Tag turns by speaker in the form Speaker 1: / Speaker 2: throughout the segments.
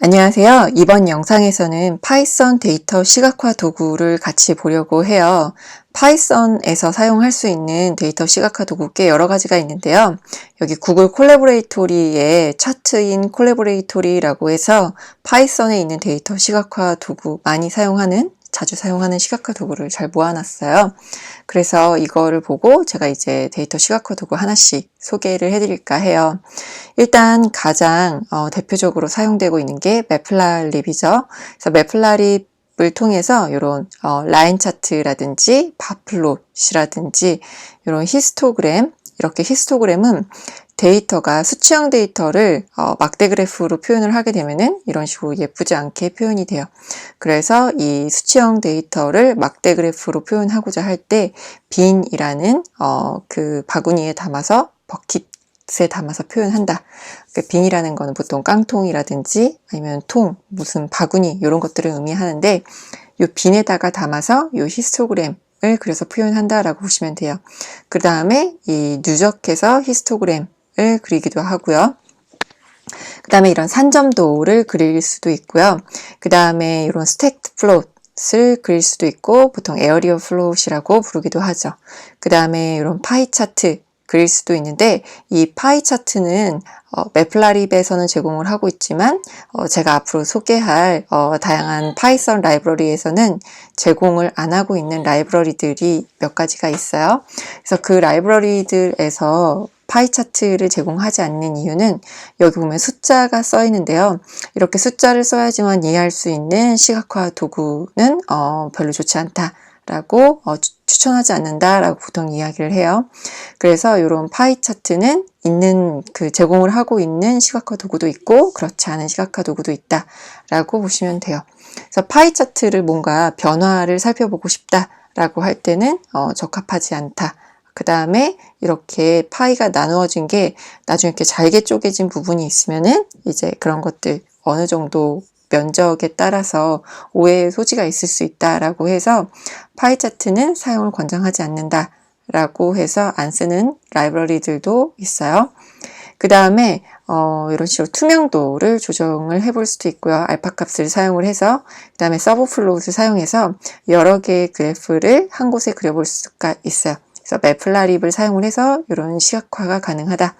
Speaker 1: 안녕하세요. 이번 영상에서는 파이썬 데이터 시각화 도구를 같이 보려고 해요. 파이썬에서 사용할 수 있는 데이터 시각화 도구 꽤 여러 가지가 있는데요. 여기 구글 콜라보레이토리에 차트인 콜라보레이토리라고 해서 파이썬에 있는 데이터 시각화 도구 많이 사용하는 자주 사용하는 시각화 도구를 잘 모아놨어요. 그래서 이거를 보고 제가 이제 데이터 시각화 도구 하나씩 소개를 해드릴까 해요. 일단 가장 어, 대표적으로 사용되고 있는 게 매플라립이죠. 그래서 매플라립 을 통해서 이런 어, 라인 차트라든지 바플롯이라든지 이런 히스토그램 이렇게 히스토그램은 데이터가 수치형 데이터를 어, 막대 그래프로 표현을 하게 되면은 이런 식으로 예쁘지 않게 표현이 돼요. 그래서 이 수치형 데이터를 막대 그래프로 표현하고자 할 때 빈이라는 어, 그 바구니에 담아서 버킷 에 담아서 표현한다. 그 빈이라는 거는 보통 깡통이라든지 아니면 통, 무슨 바구니 이런 것들을 의미하는데 이 빈에다가 담아서 이 히스토그램 을 그려서 표현한다라고 보시면 돼요. 그 다음에 이 누적해서 히스토그램 을 그리기도 하고요. 그 다음에 이런 산점도를 그릴 수도 있고요. 그 다음에 이런 스택트 플롯을 그릴 수도 있고 보통 에어리어 플롯이라고 부르기도 하죠. 그 다음에 이런 파이 차트 그릴 수도 있는데 이 파이 차트는 어, 매플라립에서는 제공을 하고 있지만 어, 제가 앞으로 소개할 어, 다양한 파이썬 라이브러리에서는 제공을 안 하고 있는 라이브러리들이 몇 가지가 있어요. 그래서 그 라이브러리들에서 파이 차트를 제공하지 않는 이유는 여기 보면 숫자가 써 있는데요. 이렇게 숫자를 써야지만 이해할 수 있는 시각화 도구는 어, 별로 좋지 않다. 라고 어, 추천하지 않는다라고 보통 이야기를 해요. 그래서 이런 파이 차트는 있는 그 제공을 하고 있는 시각화 도구도 있고 그렇지 않은 시각화 도구도 있다라고 보시면 돼요. 그래서 파이 차트를 뭔가 변화를 살펴보고 싶다 라고 할 때는 어, 적합하지 않다. 그 다음에 이렇게 파이가 나누어진 게 나중에 이렇게 잘게 쪼개진 부분이 있으면은 이제 그런 것들 어느 정도 면적에 따라서 오해의 소지가 있을 수 있다라고 해서 파이 차트는 사용을 권장하지 않는다 라고 해서 안 쓰는 라이브러리들도 있어요. 그 다음에 어, 이런 식으로 투명도를 조정을 해볼 수도 있고요. 알파 값을 사용을 해서 그 다음에 서브 플롯을 사용해서 여러 개의 그래프를 한 곳에 그려볼 수가 있어요. 그래서 매플라립을 사용을 해서 이런 시각화가 가능하다.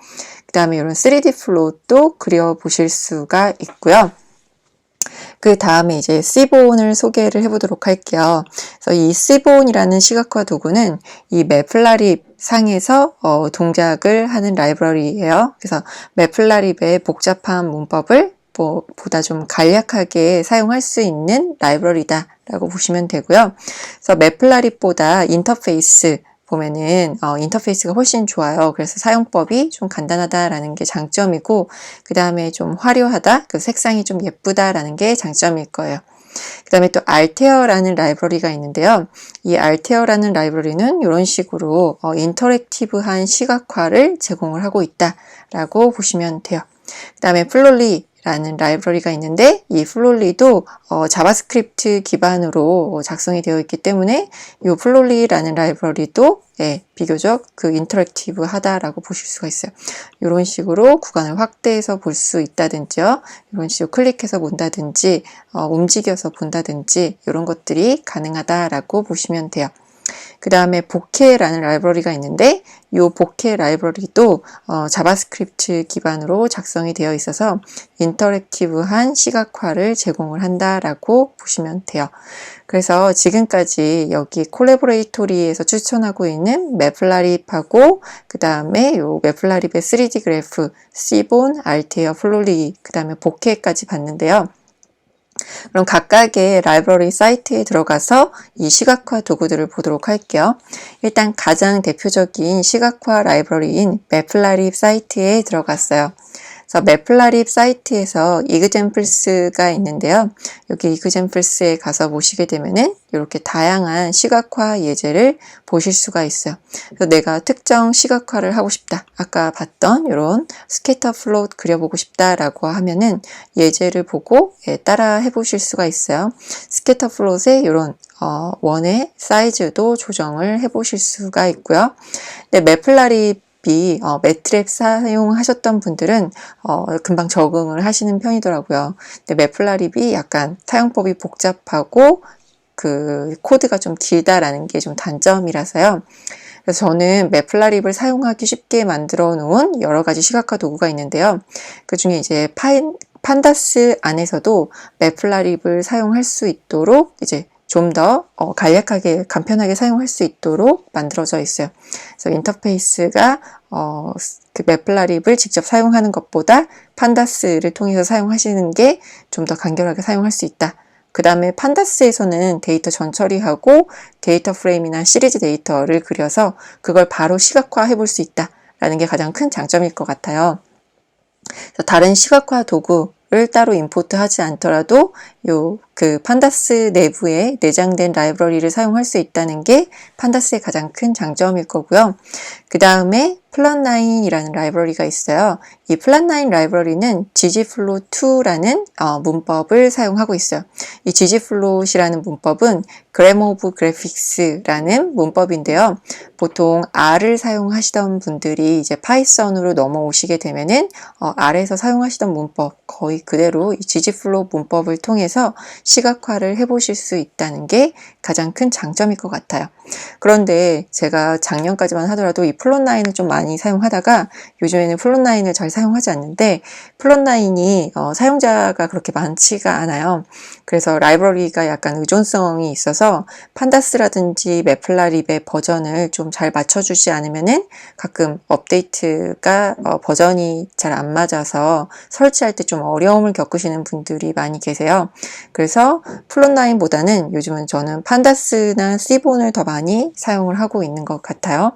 Speaker 1: 그 다음에 이런 3D 플롯도 그려보실 수가 있고요. 그 다음에 이제 시본을 소개를 해보도록 할게요. 그래서 이 시본이라는 시각화 도구는 이 매플라립 상에서 어, 동작을 하는 라이브러리예요. 그래서 매플라립의 복잡한 문법을 뭐 보다 좀 간략하게 사용할 수 있는 라이브러리다라고 보시면 되고요. 그래서 매플라립보다 인터페이스 보면은 어, 인터페이스가 훨씬 좋아요. 그래서 사용법이 좀 간단하다라는 게 장점이고 그 다음에 좀 화려하다, 그 색상이 좀 예쁘다라는 게 장점일 거예요. 그 다음에 또 알테어라는 라이브러리가 있는데요. 이 알테어라는 라이브러리는 이런 식으로 어, 인터랙티브한 시각화를 제공을 하고 있다라고 보시면 돼요. 그 다음에 플롤리 라는 라이브러리가 있는데 이 플롤리도 어, 자바스크립트 기반으로 작성이 되어 있기 때문에 이 플롤리라는 라이브러리도 예, 비교적 그 인터랙티브 하다라고 보실 수가 있어요. 이런 식으로 구간을 확대해서 볼 수 있다든지요. 이런 식으로 클릭해서 본다든지 어, 움직여서 본다든지 이런 것들이 가능하다라고 보시면 돼요. 그 다음에 보케라는 라이브러리가 있는데 이 보케 라이브러리도 어, 자바스크립트 기반으로 작성이 되어 있어서 인터랙티브한 시각화를 제공을 한다라고 보시면 돼요. 그래서 지금까지 여기 콜레보레이토리에서 추천하고 있는 매플라립하고 그 다음에 요 매플라립의 3D 그래프, 시본, 알테어, 플로리, 그 다음에 보케까지 봤는데요. 그럼 각각의 라이브러리 사이트에 들어가서 이 시각화 도구들을 보도록 할게요. 일단 가장 대표적인 시각화 라이브러리인 매플라립 사이트에 들어갔어요. 그래서 매플라립 사이트에서 이그젠플스가 있는데요. 여기 이그젠플스에 가서 보시게 되면은 이렇게 다양한 시각화 예제를 보실 수가 있어요. 그래서 내가 특정 시각화를 하고 싶다. 아까 봤던 이런 스케터 플롯 그려보고 싶다라고 하면은 예제를 보고 예, 따라 해보실 수가 있어요. 스케터 플롯의 이런 어, 원의 사이즈도 조정을 해보실 수가 있고요. 네, 매플라립 매플랍이 어, 매트랩 사용하셨던 분들은 어, 금방 적응을 하시는 편이더라고요. 근데 매플랍이 약간 사용법이 복잡하고 그 코드가 좀 길다라는 게 좀 단점이라서요. 그래서 저는 매플라립을 사용하기 쉽게 만들어 놓은 여러 가지 시각화 도구가 있는데요. 그 중에 이제 파인, 판다스 안에서도 매플라립을 사용할 수 있도록 이제 좀더 어, 간략하게 간편하게 사용할 수 있도록 만들어져 있어요. 그래서 인터페이스가 어, 그 매플라립을 직접 사용하는 것보다 판다스를 통해서 사용하시는 게 좀 더 간결하게 사용할 수 있다. 그 다음에 판다스에서는 데이터 전처리하고 데이터 프레임이나 시리즈 데이터를 그려서 그걸 바로 시각화해 볼 수 있다라는 게 가장 큰 장점일 것 같아요. 다른 시각화 도구를 따로 임포트하지 않더라도 요그 판다스 내부에 내장된 라이브러리를 사용할 수 있다는 게 판다스의 가장 큰 장점일 거고요. 그 다음에 플랫9이라는 라이브러리가 있어요. 이 플랫9 라이브러리는 ggflow2라는 어, 문법을 사용하고 있어요. 이 ggflow이라는 문법은 gram of graphics라는 문법인데요. 보통 R을 사용하시던 분들이 이제 파이썬으로 넘어오시게 되면은 어, R에서 사용하시던 문법 거의 그대로 이 ggflow 문법을 통해서 시각화를 해보실 수 있다는 게 가장 큰 장점일 것 같아요. 그런데 제가 작년까지만 하더라도 이 플롯9을 좀 많이 사용하다가 요즘에는 플롯9을 잘 사용하지 않는데 플롯9이 어, 사용자가 그렇게 많지가 않아요. 그래서 라이브러리가 약간 의존성이 있어서 판다스라든지 매플라립의 버전을 좀 잘 맞춰주지 않으면은 가끔 업데이트가 어, 버전이 잘 안 맞아서 설치할 때 좀 어려움을 겪으시는 분들이 많이 계세요. 그래서 플롯9보다는 요즘은 저는 판다스나 시본을 더 많이 사용을 하고 있는 것 같아요.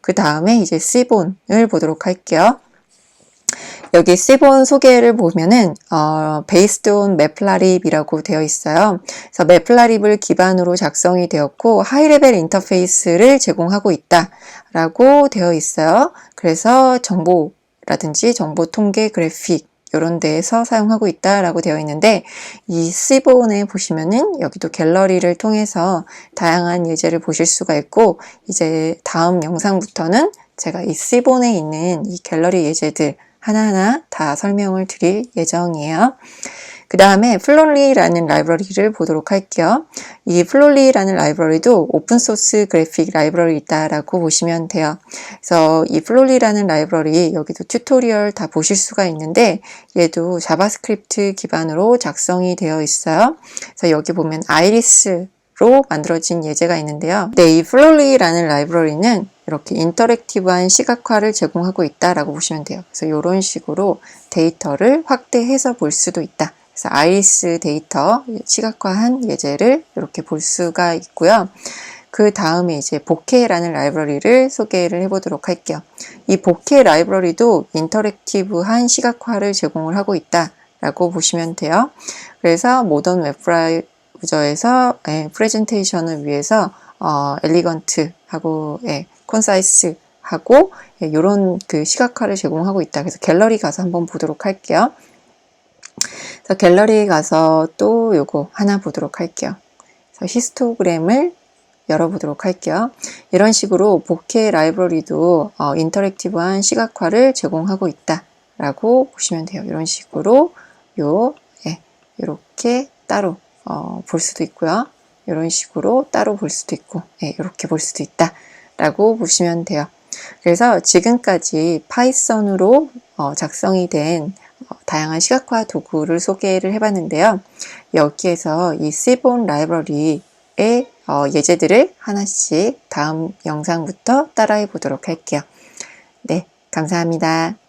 Speaker 1: 그 다음에 이제 시본을 보도록 할게요. 여기 시본 소개를 보면은 어, based on 매플라립이라고 되어 있어요. 그래서 매플라립을 기반으로 작성이 되었고 하이레벨 인터페이스를 제공하고 있다라고 되어 있어요. 그래서 정보 라든지 정보 통계 그래픽 이런 데에서 사용하고 있다라고 되어 있는데 이 시본에 보시면은 여기도 갤러리를 통해서 다양한 예제를 보실 수가 있고 이제 다음 영상부터는 제가 이 시본에 있는 이 갤러리 예제들 하나하나 다 설명을 드릴 예정이에요. 그 다음에 플롤리라는 라이브러리를 보도록 할게요. 이 플롤리라는 라이브러리도 오픈소스 그래픽 라이브러리 있다라고 보시면 돼요. 그래서 이 플롤리라는 라이브러리 여기도 튜토리얼 다 보실 수가 있는데 얘도 자바스크립트 기반으로 작성이 되어 있어요. 그래서 여기 보면 아이리스 로 만들어진 예제가 있는데요. 네, 이 플롤리라는 라이브러리는 이렇게 인터랙티브한 시각화를 제공하고 있다라고 보시면 돼요. 그래서 이런 식으로 데이터를 확대해서 볼 수도 있다. 그래서 아이리스 데이터 시각화한 예제를 이렇게 볼 수가 있고요. 그 다음에 이제 보케라는 라이브러리를 소개를 해보도록 할게요. 이 보케 라이브러리도 인터랙티브한 시각화를 제공을 하고 있다라고 보시면 돼요. 그래서 모던 웹브라이 브저에서 예, 프레젠테이션을 위해서 어, 엘리건트하고 예, 콘사이스 하고 예, 이런 그 시각화를 제공하고 있다. 그래서 갤러리 가서 한번 보도록 할게요. 그래서 갤러리 가서 또 요거 하나 보도록 할게요. 그래서 히스토그램을 열어보도록 할게요. 이런 식으로 보케 라이브러리도 어, 인터랙티브한 시각화를 제공하고 있다라고 보시면 돼요. 이런 식으로 요 예, 이렇게 따로 어, 볼 수도 있고요. 이런 식으로 따로 볼 수도 있고 예, 이렇게 볼 수도 있다 라고 보시면 돼요. 그래서 지금까지 파이썬으로 어, 작성이 된 어, 다양한 시각화 도구를 소개를 해봤는데요. 여기에서 이 시본 라이브러리의 어, 예제들을 하나씩 다음 영상부터 따라해 보도록 할게요. 네, 감사합니다.